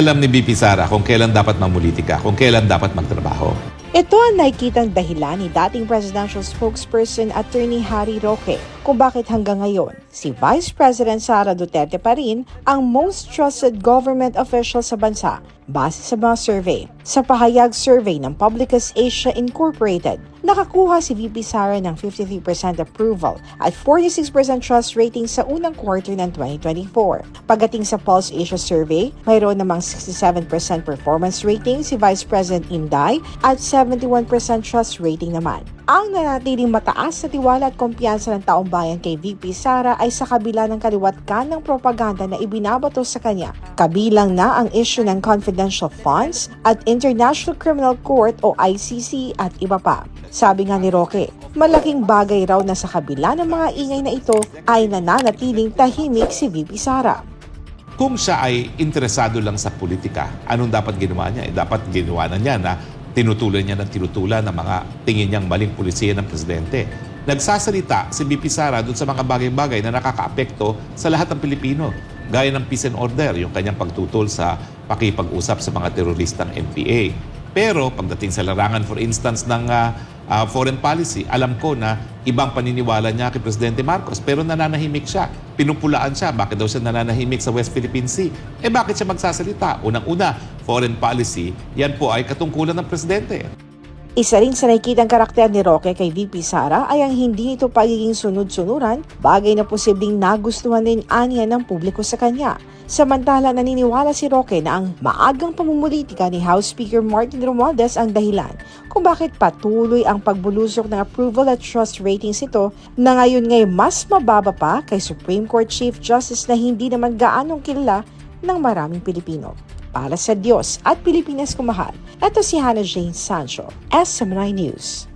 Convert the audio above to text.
Alam ni BP Sara kung kailan dapat mamulitika, kung kailan dapat magtrabaho. Ito ang nakikitang dahilan ni dating presidential spokesperson Attorney Harry Roque kung bakit hanggang ngayon si Vice President Sara Duterte pa rin ang most trusted government official sa bansa base sa mga survey. Sa pahayag survey ng Publicus Asia Incorporated, nakakuha si VP Sara ng 53% approval at 46% trust rating sa unang quarter ng 2024. Pagdating sa Pulse Asia survey, mayroon namang 67% performance rating si Vice President Inday at 71% trust rating naman. Ang nanatiling mataas na tiwala at kumpiyansa ng taong bayan kay VP Sara ay sa kabila ng kaliwat kanang propaganda na ibinabato sa kanya. Kabilang na ang issue ng confidential funds at International Criminal Court o ICC at iba pa. Sabi nga ni Roque, malaking bagay raw na sa kabila ng mga ingay na ito ay nananatiling tahimik si VP Sara. Kung siya ay interesado lang sa politika, anong dapat ginawa niya? Eh, dapat ginawa na niya na tinutuloy niya ng tinutulan ng mga tingin niyang maling pulisiya ng presidente. Nagsasalita si BP Sara dun sa mga bagay-bagay na nakakaapekto sa lahat ng Pilipino. Gaya ng peace and order, yung kanyang pagtutol sa pakipag-usap sa mga teroristang NPA. Pero pagdating sa larangan for instance ng ah, ah, foreign policy, alam ko na ibang paniniwala niya kay Presidente Marcos pero nananahimik siya. Pinupulaan siya. Bakit daw siya nananahimik sa West Philippine Sea? Eh bakit siya magsasalita? Unang-una, foreign policy, yan po ay katungkulan ng Presidente. Isa rin sa nakikitang karakter ni Roque kay VP Sara ay ang hindi ito pagiging sunod-sunuran, bagay na posibleng nagustuhan din aniya ng publiko sa kanya. Samantala naniniwala si Roque na ang maagang pamumulitika ni House Speaker Martin Romualdez ang dahilan kung bakit patuloy ang pagbulusok ng approval at trust ratings ito na ngayon ngay mas mababa pa kay Supreme Court Chief Justice na hindi naman gaanong kilala ng maraming Pilipino. Para sa Diyos at Pilipinas kumahal, ito si Hannah Jane Sancho, SM9 News.